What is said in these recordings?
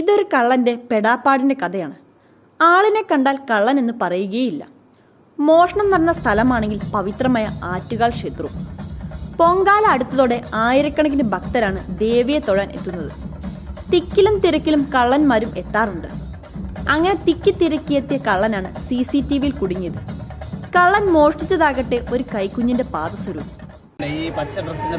ഇതൊരു കള്ളന്റെ പെടാപ്പാടിന്റെ കഥയാണ്. ആളിനെ കണ്ടാൽ കള്ളൻ എന്ന് പറയുകയില്ല. മോഷണം നടന്ന സ്ഥലമാണെങ്കിൽ പവിത്രമായ ആറ്റുകാൽ ക്ഷേത്രവും പൊങ്കാല അടുത്തതോടെ ആയിരക്കണക്കിന് ഭക്തരാണ് ദേവിയെ തൊഴാൻ എത്തുന്നത്. തിക്കിലും തിരക്കിലും കള്ളന്മാരും എത്താറുണ്ട്. അങ്ങനെ തിക്കി തിരക്കിയെത്തിയ കള്ളനാണ് സി സി ടി വിയിൽ കുടുങ്ങിയത്. കള്ളൻ മോഷ്ടിച്ചതാകട്ടെ ഒരു കൈക്കുഞ്ഞിന്റെ പാദസ്വരൂപം. ഈ പച്ച ഡ്രസ്സിന്റെ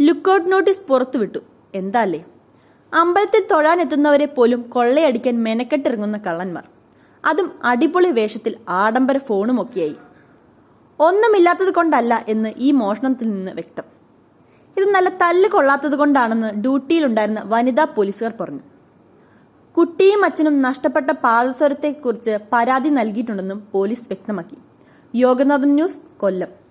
ലുക്കൌട്ട് നോട്ടീസ് പുറത്തുവിട്ടു. എന്താല്ലേ? അമ്പലത്തിൽ തൊഴാനെത്തുന്നവരെ പോലും കൊള്ളയടിക്കാൻ മെനക്കെട്ടിറങ്ങുന്ന കള്ളന്മാർ. അതും അടിപൊളി വേഷത്തിൽ ആഡംബര ഫോണുമൊക്കെയായി. ഒന്നുമില്ലാത്തത് കൊണ്ടല്ല എന്ന് ഈ മോഷണത്തിൽ നിന്ന് വ്യക്തം. ഇത് നല്ല തല്ല് കൊള്ളാത്തത് കൊണ്ടാണെന്ന് ഡ്യൂട്ടിയിലുണ്ടായിരുന്ന വനിതാ പോലീസുകാർ പറഞ്ഞു. കുട്ടിയും അച്ഛനും നഷ്ടപ്പെട്ട പാദസ്വരത്തെക്കുറിച്ച് പരാതി നൽകിയിട്ടുണ്ടെന്നും പോലീസ് വ്യക്തമാക്കി. യോഗനാഥൻ ന്യൂസ് കൊല്ലം.